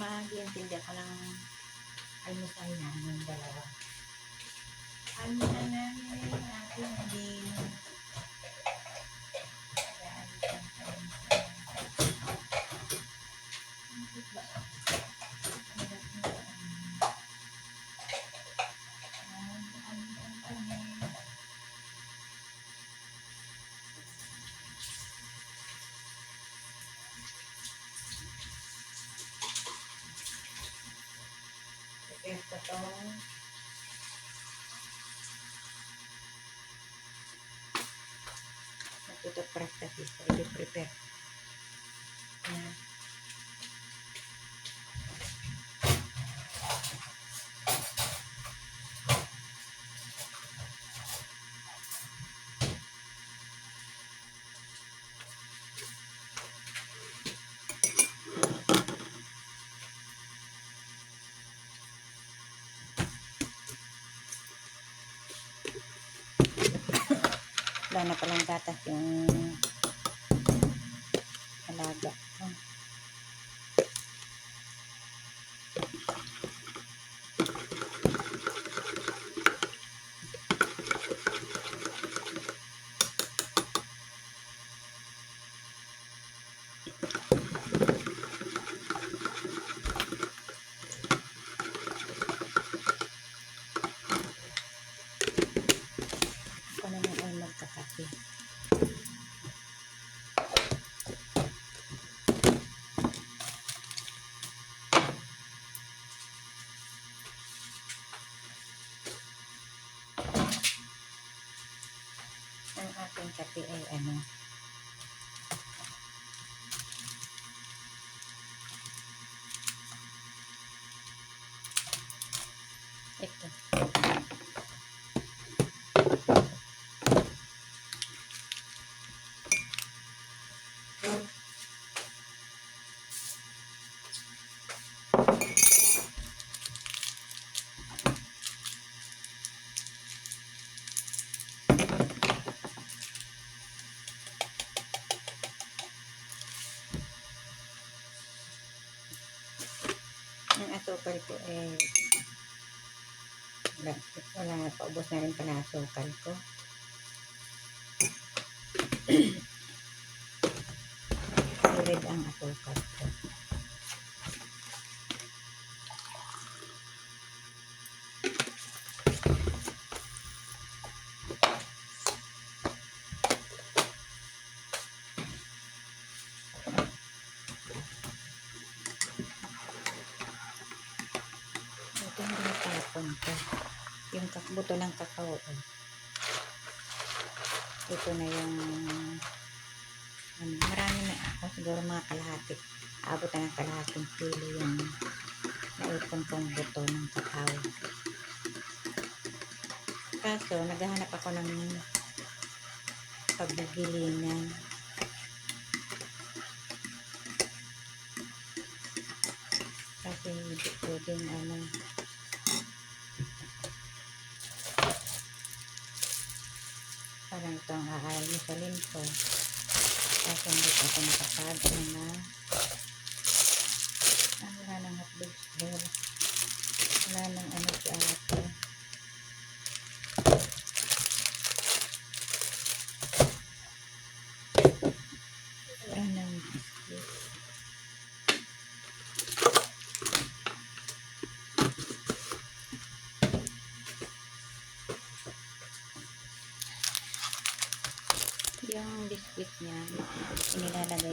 mag-iintindi ako ng almusal namin dalawa. Almusal namin aking din. Prepare ko tong Nagtutupras kasi so i-prepare. Yan. Wala na palang gatas yung alaga. Oh. Eh wala, wala paubos na rin pala asukal ko. Buto ng kakao. Oh. Ito na yung ano, marami na ako. Siguro mga kalahati. Abot na ng kalahating kilo yung naipon kong buto ng kakao. Kaso, naghahanap ako ng pagbibilingan. Kasi hindi pwedeng ano, aalmusalin ko. Kasi hindi ko ako nakapag ano na.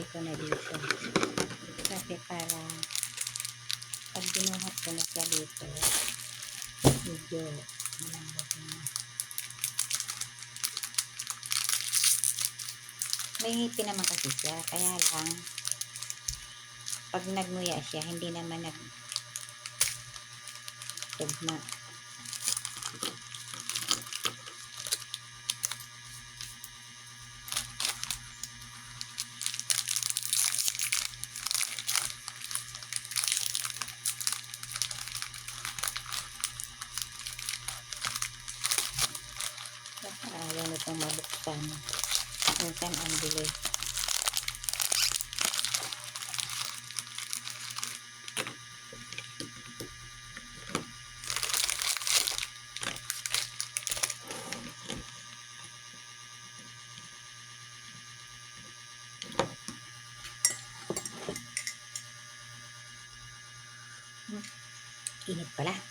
Inilalagay ko na dito. Kasi para pag binuhat ko na siya dito, medyo malambot na. May ngipin naman kasi siya, kaya lang pag nagmuya siya, hindi naman nag tugma. y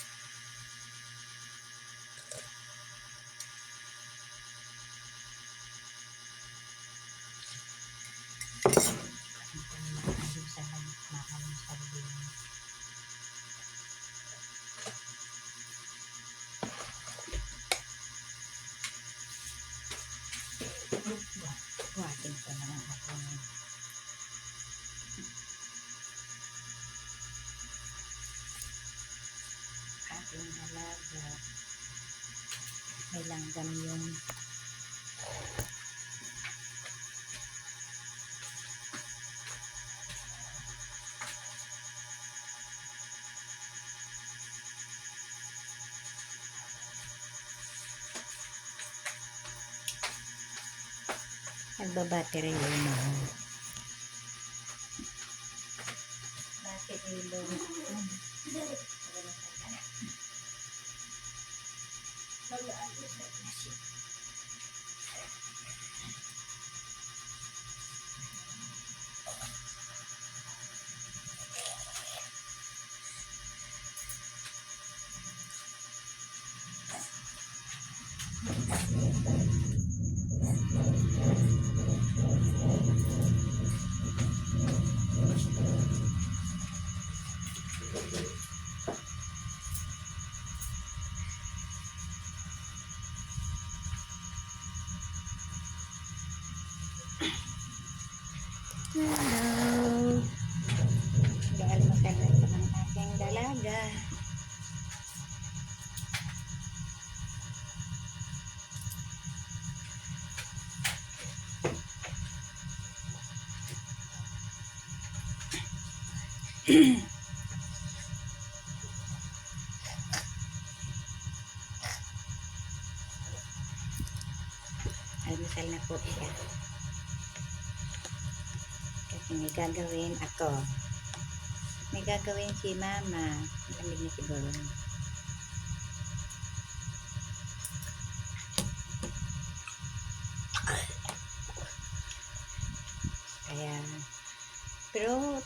langgam yung nagbabattery yung mga Almusal na po siya. Kasi may gagawin ako. May gagawin si mama. Malamig na siguro. Kaya,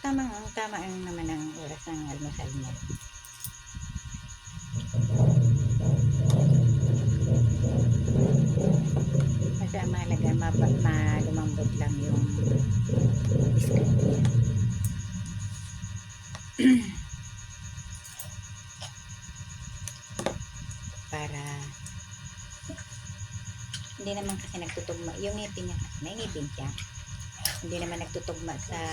pero tama ang tama ang naman ang oras ng almusal niya. Basta ang mahalaga, mapa, malumambot lang yung skin niya. Para hindi naman kasi nagtutugma. Yung ngipin niya kasi, may ngipin siya. Hindi naman nagtutugma sa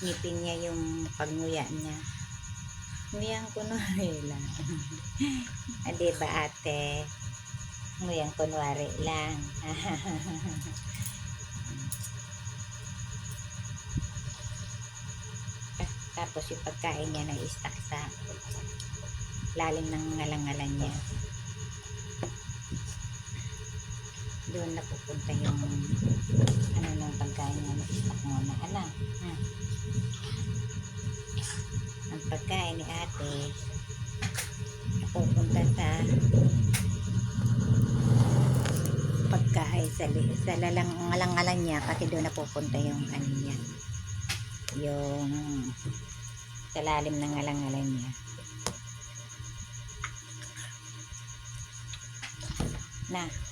ngipin niya yung pagnguya niya. Nguyang kunwari lang. ah, diba ate? Nguyang kunwari lang. Tapos yung pagkain niya nag-stack sa lalim ng ngalangalan niya. Doon na pupunta yung ano ng pagkain niya nag-stack muna. Ano? Hmm. Ang pagkain ni ate pupunta sa pagkain sa, sa lalang ngalangalan niya kasi doon na pupunta yung ano niya yung sa lalim ng ngalangalan niya. Na.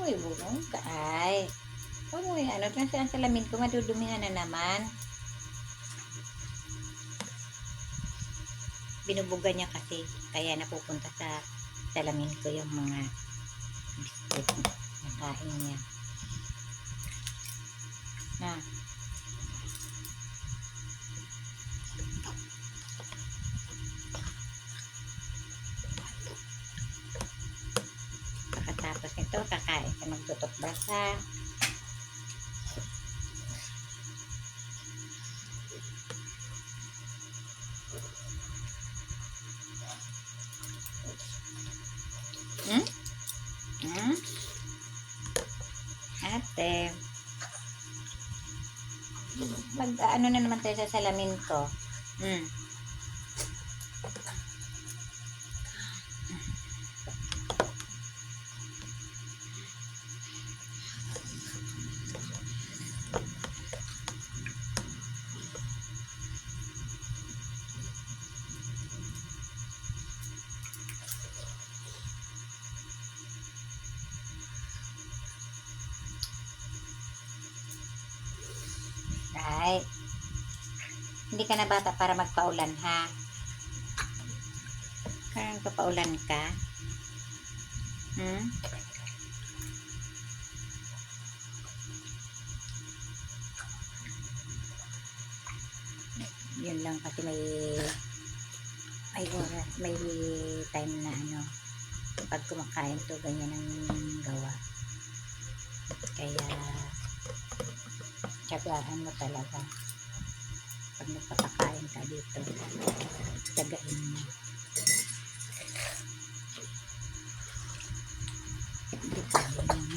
Huwag mo ibulong ka ay. Yung ano, kasi ang salamin ko madudumihan na naman. Binubuga niya kasi, kaya napupunta sa salamin ko yung mga biscuit na kain niya. Na. Basa. Hmm? Hmm? Ate. Ano na naman tayo sa salamin ko. Hmm. Ka na bata para magpaulan, ha? Kaya papaulan ka? Hmm? Yun lang kasi may may oras, may time na ano pag kumakain to ganyan ang gawa kaya tsagaan mo talaga pag nagpapakain ka dito tsagain mo. Hindi pwedeng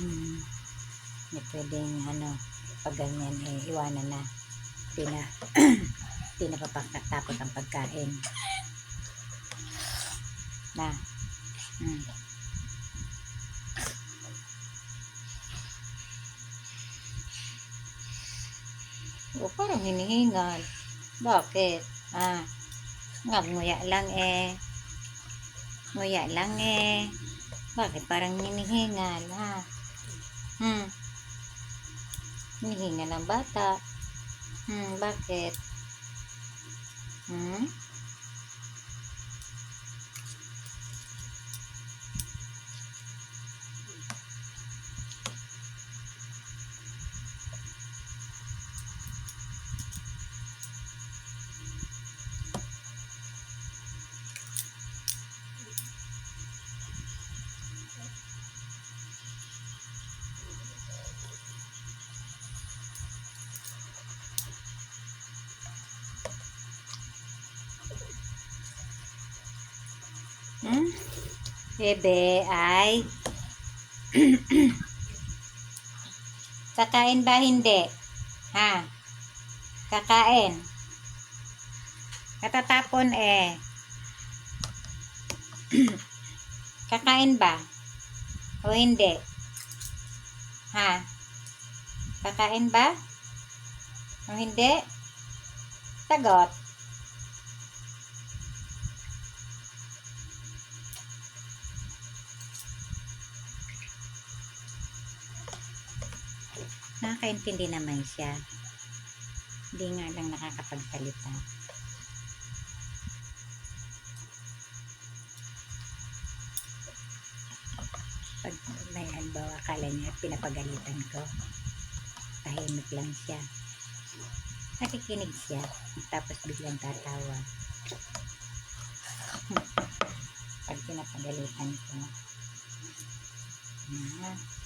hindi pwedeng ano pag ganyan eh iwanan na. Hindi na hindi ang pagkain. Na. Hmm. O, parang hinihingal. Bakit? Ah, nga, nguya lang eh. Nguya lang eh. Bakit parang hinihingal, ha? Hmm. Hinihingal ang bata. Hmm, bakit? Hmm? Hmm? Bebe ay Kakain ba hindi? Ha? Kakain. Katatapon eh. Kakain ba? O hindi? Ha? Kakain ba? O hindi? Sagot. Nakakaintindi naman siya. Hindi nga lang nakakapagsalita. Pag may halimbawa, akala niya pinapagalitan ko. Tahimik lang siya. Nakikinig siya. Tapos biglang tatawa. Pag pinapagalitan ko. Ah,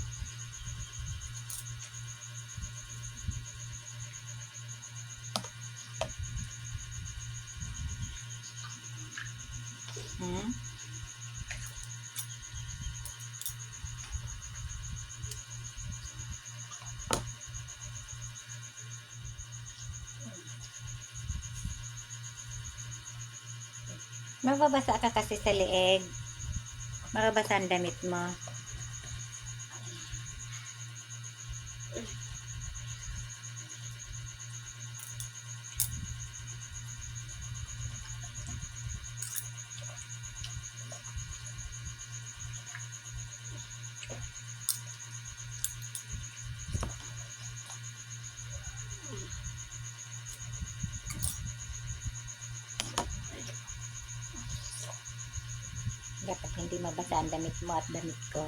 Hmm? Mababasa ka kasi sa leeg. Makabasa ang damit mo. Dapat hindi mabasa ang damit mo at damit ko.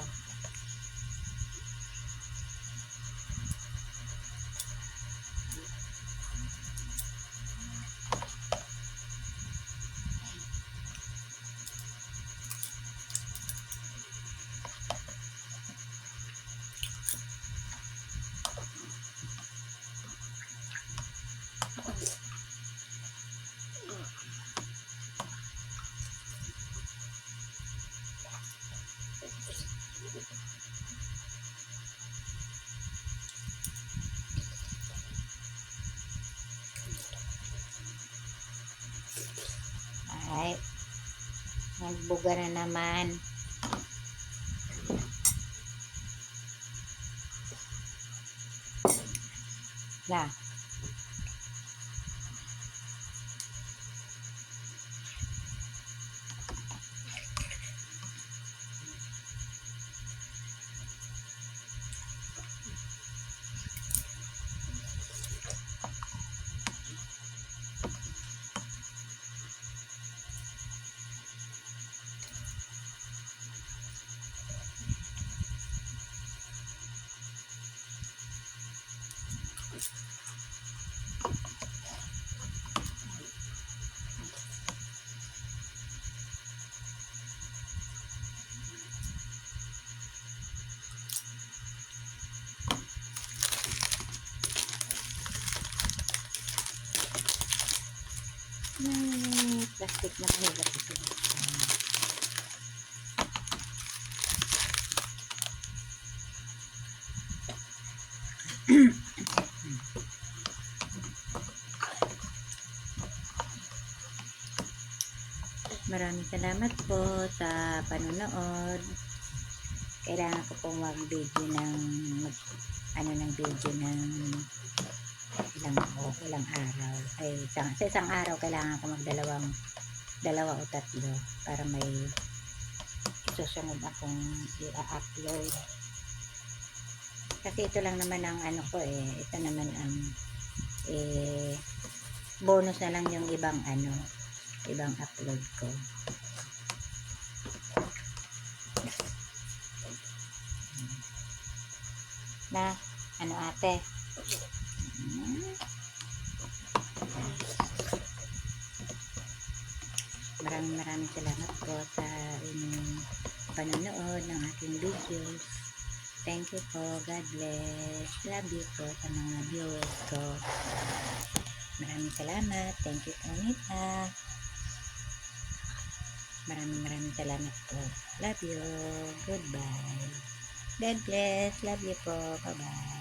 Nagbuga na naman. Na. Plastic na mahirap ito. Maraming salamat po sa panonood. Kailangan ko pong mag-video ng mag, ano ng video ng ilang ilang araw. Ay, isang, sa isang araw kailangan ko magdalawang dalawa o tatlo para may isusunod akong i-upload. Kasi ito lang naman ang ano ko eh. Ito naman ang eh, bonus na lang yung ibang ano ibang upload ko. Na, ano ate? Maraming maraming salamat po sa inyong panonood ng aking videos. Thank you po. God bless. Love you po sa mga viewers ko. Maraming salamat. Thank you po, Nita. Maraming maraming salamat po. Love you. Goodbye. God bless. Love you po. Bye-bye.